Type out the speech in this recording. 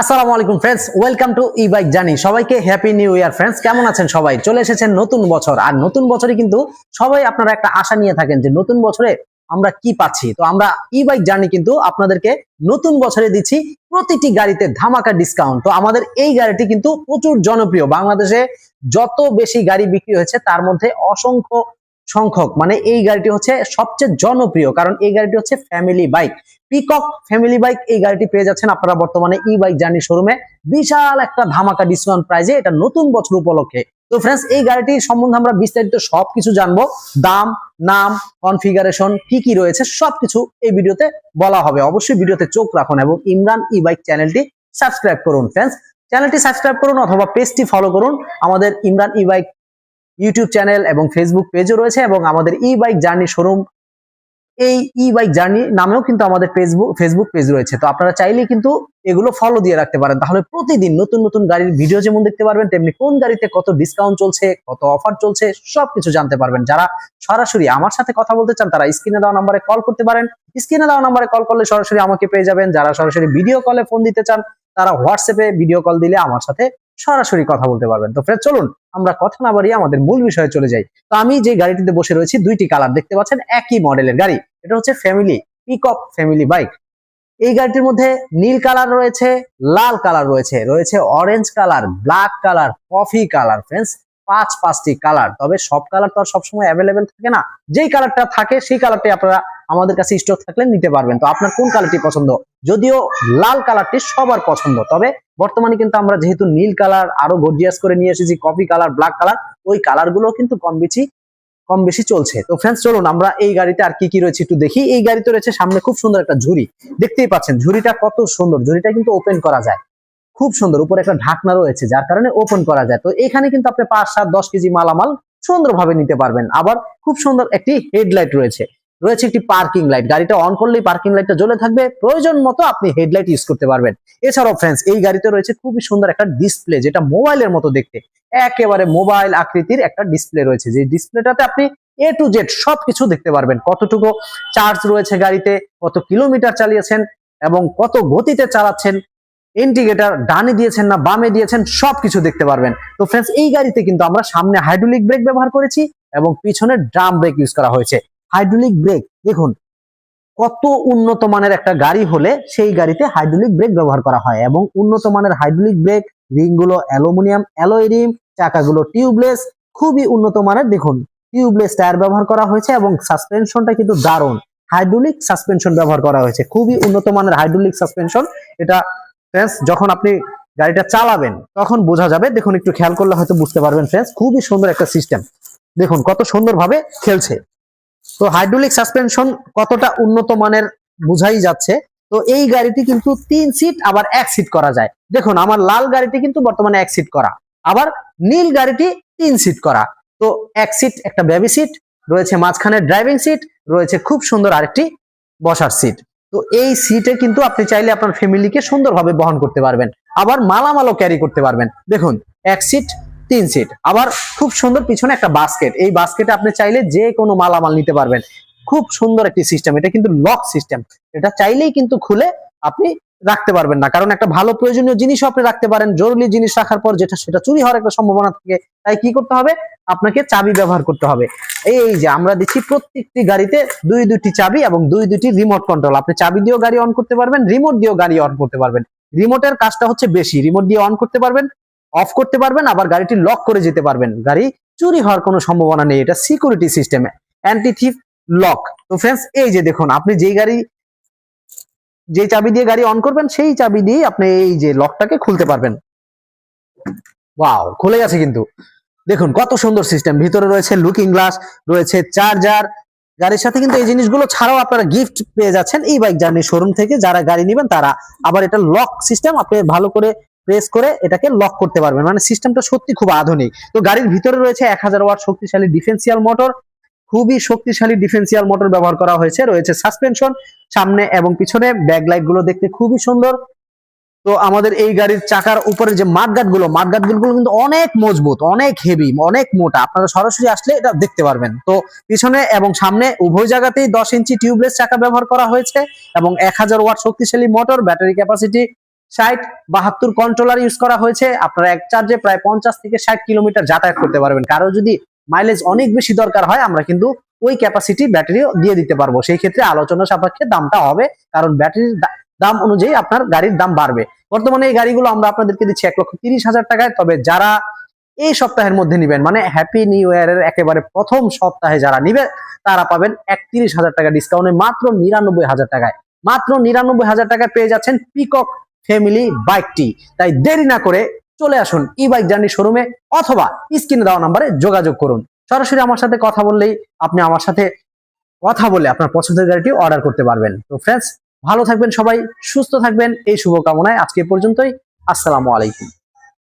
আসসালামু আলাইকুম friends welcome to e bike জানি সবাইকে হ্যাপি নিউ ইয়ার ফ্রেন্ডস কেমন আছেন সবাই? চলে এসেছেন নতুন বছর, আর নতুন বছরে কিন্তু সবাই আপনারা একটা আশা নিয়ে থাকেন যে নতুন বছরে আমরা কি পাচ্ছি। তো আমরা ই বাইক জার্নি কিন্তু আপনাদেরকে নতুন বছরে দিচ্ছি প্রতিটি গাড়িতে ধামাকা ডিসকাউন্ট তো আমাদের এই গাড়িটি কিন্তু প্রচুর জনপ্রিয়। বাংলাদেশে যত বেশি গাড়ি বিক্রি হয়েছে, তার মধ্যে অসংখ্য সংখ্যক। মানে এই গাড়িটি হচ্ছে সবচেয়ে জনপ্রিয়, কারণ এই গাড়িটি হচ্ছে family bike peacock family bike এই গাড়িটি পেয়ে যাচ্ছেন আপনারা বর্তমানে ই বাইক জার্নি শোরুমে বিশাল একটা ধামাকা ডিসকাউন্ট প্রাইজে এটা নতুন বছর উপলক্ষে। তো ফ্রেন্ডস এই গাড়িটির সম্বন্ধে আমরা বিস্তারিত সবকিছু জানব। দাম, নাম কনফিগারেশন কি কি রয়েছে, সবকিছু এই ভিডিওতে বলা হবে। অবশ্যই ভিডিওতে চোখ রাখুন এবং ইমরান ই বাইক চ্যানেলটি সাবস্ক্রাইব করুন। ফ্রেন্ডস চ্যানেলটি সাবস্ক্রাইব করুন অথবা পেজটি ফলো করুন। আমাদের Imran e bike YouTube channel এবং ফেসবুক পেজও রয়েছে এবং আমাদের ই বাইক জার্নি শোরুম এই ই বাইক জার্নি নামেও কিন্তু আমাদের ফেসবুক ফেসবুক পেজ রয়েছে। তো আপনারা চাইলেই কিন্তু এগুলো ফলো দিয়ে রাখতে পারেন। তাহলে প্রতিদিন নতুন নতুন গাড়ির ভিডিও যেমন দেখতে পারবেন, তেমনি কোন গাড়িতে কত ডিসকাউন্ট চলছে, কত অফার চলছে, সবকিছু জানতে পারবেন। যারা সরাসরি আমার সাথে কথা বলতে চান, তারা স্ক্রিনে দেওয়া নাম্বারে কল করতে পারেন। স্ক্রিনে দেওয়া নাম্বারে কল করলে সরাসরি আমাকে পেয়ে যাবেন। যারা সরাসরি ভিডিও কলে ফোন দিতে চান, তারা হোয়াটসঅ্যাপে ভিডিও কল দিলে আমার সাথে সরাসরি কথা বলতে পারবেন। তো ফ্রেন্ড চলুন আমরা কথা না বাড়িয়ে আমাদের মূল বিষয়ে চলে যাই। তো আমি যে গাড়িটিতে বসে রয়েছি, দুইটি কালার দেখতে পাচ্ছেন, একই মডেলের গাড়ি। এটা হচ্ছে ফ্যামিলি পিকঅপ ফ্যামিলি বাইক এই গাড়িটির মধ্যে নীল কালার রয়েছে, লাল কালার রয়েছে রয়েছে orange colour black colour coffee colour friends পাঁচ পাঁচটি কালার তবে সব কালার তো আর সবসময় অ্যাভেলেবেল থাকে না। যেই কালারটা থাকে, সেই কালারটি আপনারা আমাদের কাছে স্টক থাকলে নিতে পারবেন। তো আপনার কোন কালারটি পছন্দ? যদিও লাল কালারটি সবার পছন্দ, তবে বর্তমানে কিন্তু আমরা যেহেতু নীল কালার আরও গর্জিয়াস করে নিয়ে এসেছি কফি কালার ব্ল্যাক কালার ওই কালারগুলো কিন্তু কম বেশি কম বেশি চলছে। তো ফ্রেন্ডস চলুন আমরা এই গাড়িতে আর কি কি রয়েছে একটু দেখি। এই গাড়িতে রয়েছে সামনে খুব সুন্দর একটা ঝুড়ি। দেখতেই পাচ্ছেন, ঝুড়িটা কত সুন্দর। ঝুড়িটা কিন্তু ওপেন করা যায়। খুব সুন্দর, উপরে একটা ঢাকনা রয়েছে, যার কারণে ওপেন করা যায়। তো এখানে কিন্তু আপনি পাঁচ, সাত, দশ কেজি মালামাল সুন্দরভাবে নিতে পারবেন। আবার খুব সুন্দর একটি হেডলাইট রয়েছে। রয়েছে একটি পার্কিং লাইট গাড়িটা অন করলেই পার্কিং লাইটটা জ্বলে থাকবে। প্রয়োজন মতো আপনি হেডলাইট ইউজ করতে পারবেন। এছাড়াও ফ্রেন্ডস এই গাড়িতে রয়েছে খুবই সুন্দর একটা ডিসপ্লে যেটা মোবাইলের মতো দেখতে। একেবারে মোবাইল আকৃতির একটা ডিসপ্লে রয়েছে। যে ডিসপ্লেটাতে আপনি এ টু জেড সবকিছু দেখতে পারবেন। কতটুকু চার্জ রয়েছে গাড়িতে, কত কিলোমিটার চালিয়েছেন, এবং কত গতিতে চালাচ্ছেন ইন্ডিকেটার ডানে দিয়েছেন না বামে দিয়েছেন, সবকিছু দেখতে পারবেন। তো ফ্রেন্ডস এই গাড়িতে কিন্তু আমরা সামনে হাইড্রোলিক ব্রেক ব্যবহার করেছি, এবং পিছনে ড্রাম ব্রেক ইউজ করা হয়েছে। Hydraulic brake. দেখুন, কত উন্নত মানের একটা গাড়ি হলে সেই গাড়িতে হাইড্রোলিক ব্রেক ব্যবহার করা হয় এবং উন্নত মানের হাইড্রোলিক ব্রেক, রিংগুলো অ্যালুমিনিয়াম অ্যালয় রিম চাকাগুলো টিউবলেস, খুবই উন্নত মানের। দেখুন, টিউবলেস টায়ার ব্যবহার করা হয়েছে এবং সাসপেনশনটা কিন্তু দারুণ। হাইড্রোলিক সাসপেনশন ব্যবহার করা হয়েছে। খুবই উন্নত মানের হাইড্রোলিক সাসপেনশন। এটা ফ্রেন্ডস, যখন আপনি গাড়িটা চালাবেন, তখন বোঝা যাবে। দেখুন, একটু খেয়াল করলে হয়তো বুঝতে পারবেন, ফ্রেন্ডস, খুবই সুন্দর একটা সিস্টেম। দেখুন, কত সুন্দরভাবে খেলছে। তো হাইড্রোলিক সাসপেনশন কতটা উন্নত মানের বোঝাই যাচ্ছে? তো এই গাড়িটি কিন্তু তিন সিট আবার এক সিট করা যায়। দেখুন, আমার লাল গাড়িটি কিন্তু বর্তমানে এক সিট করা। আবার নীল গাড়িটি তিন সিট করা। তো এক সিট একটা বেবি সিট রয়েছে মাঝখানে ড্রাইভিং সিট রয়েছে খুব সুন্দর আরেকটি বসার সিট তো এই সিটে কিন্তু আপনি চাইলে আপনার ফ্যামিলিকে সুন্দরভাবে বহন করতে পারবেন। আবার মালামালও ক্যারি করতে পারবেন। দেখুন, এক সিট তিন সিট আবার খুব সুন্দর পিছনে একটা বাস্কেট এই বাস্কেটে আপনি চাইলে যে কোনো মালামাল নিতে পারবেন। খুব সুন্দর একটি সিস্টেম এটা কিন্তু লক সিস্টেম এটা চাইলেই কিন্তু খুলে আপনি রাখতে পারবেন না। কারণ একটা ভালো প্রয়োজনীয় জিনিসও আপনি রাখতে পারেন। জরুরি জিনিস রাখার পর যেটা, সেটা চুরি হওয়ার একটা সম্ভাবনা থাকে, তাই কি করতে হবে? আপনাকে চাবি ব্যবহার করতে হবে। এই যে আমরা দিচ্ছি প্রত্যেকটি গাড়িতে দুই দুটি চাবি এবং দুই দুটি রিমোট কন্ট্রোল আপনি চাবি দিয়েও গাড়ি অন করতে পারবেন রিমোট দিয়েও গাড়ি অন করতে পারবেন। রিমোটের কাজটা হচ্ছে বেশি। রিমোট দিয়ে অন করতে পারবেন। অফ করতে পারবেন, আবার গাড়িটি লক করে যেতে পারবেন। গাড়ি চুরি হওয়ার কোনো সম্ভাবনা নেই, এটা সিকিউরিটি সিস্টেমে অ্যান্টি থিফ লক তো ফ্রেন্ডস এই যে দেখুন, আপনি যেই গাড়ি যে চাবি দিয়ে গাড়ি অন করবেন, সেই চাবি দিয়ে আপনি এই যে লকটাকে খুলতে পারবেন। ওয়াও খুলে গেছে কিন্তু। দেখুন, কত সুন্দর সিস্টেম ভিতরে রয়েছে লুকিং গ্লাস রয়েছে চার্জার গাড়ির সাথে কিন্তু এই জিনিসগুলো ছাড়াও আপনারা গিফট পেয়ে যাচ্ছেন এই বাইক জার্নি শোরুম থেকে। যারা গাড়ি নেবেন, তারা আবার এটা লক সিস্টেম আপনি ভালো করে প্রেস করে এটাকে লক করতে পারবেন। মানে সিস্টেমটা সত্যি খুব আধুনিক। তো গাড়ির ভিতরে রয়েছে এক হাজার ওয়াট শক্তিশালী ডিফেন্সিয়াল মোটর খুবই শক্তিশালী ডিফেন্সিয়াল মোটর ব্যবহার করা হয়েছে। রয়েছে সাসপেনশন সামনে এবং পিছনে। ব্যাক লাইটগুলো দেখতে খুবই সুন্দর। তো আমাদের এই গাড়ির চাকার উপরে যে মাঠগাটগুলো মাঠগাটগুলো কিন্তু অনেক মজবুত, অনেক হেভি অনেক মোটা। আপনারা সরাসরি আসলে এটা দেখতে পারবেন। তো পিছনে এবং সামনে উভয় জায়গাতেই দশ ইঞ্চি টিউবলেস চাকা ব্যবহার করা হয়েছে এবং এক হাজার ওয়াট শক্তিশালী মোটর ব্যাটারি ক্যাপাসিটি ষাট বাহাত্তর কন্ট্রোলার ইউজ করা হয়েছে। আপনারা এক চার্জে প্রায় পঞ্চাশ থেকে ষাট কিলোমিটার যাতায়াত করতে পারবেন। কারও যদি মাইলেজ অনেক বেশি দরকার হয়, আমরা কিন্তু ওই ক্যাপাসিটি ব্যাটারিও দিয়ে দিতে পারব। সেই ক্ষেত্রে আলোচনা সাপেক্ষে দামটা হবে, কারণ ব্যাটারির দাম অনুযায়ী আপনার গাড়ির দাম বাড়বে। বর্তমানে এই গাড়িগুলো আমরা আপনাদেরকে দিচ্ছি এক লক্ষ তিরিশ হাজার টাকায়। তবে যারা এই সপ্তাহের মধ্যে নিবেন মানে হ্যাপি নিউ ইয়ারের একেবারে প্রথম সপ্তাহে যারা নিবে তারা পাবেন একত্রিশ হাজার টাকা ডিসকাউন্টে মাত্র নিরানব্বই হাজার টাকায়। মাত্র নিরানব্বই হাজার টাকায় পেয়ে যাচ্ছেন পিকক ফ্যামিলি বাইকটি তাই দেরি না করে চলে আসুন ই বাইক জার্নি শোরুমে অথবা স্ক্রিনে দেওয়া নাম্বারে যোগাযোগ করুন। সরাসরি আমার সাথে কথা বললেই আপনি আমার সাথে কথা বলে আপনার পছন্দের গাড়িটি অর্ডার করতে পারবেন। তো ফ্রেন্ডস ভালো থাকবেন সবাই, সুস্থ থাকবেন, এই শুভকামনায় আজকে পর্যন্তই। আসসালামু আলাইকুম।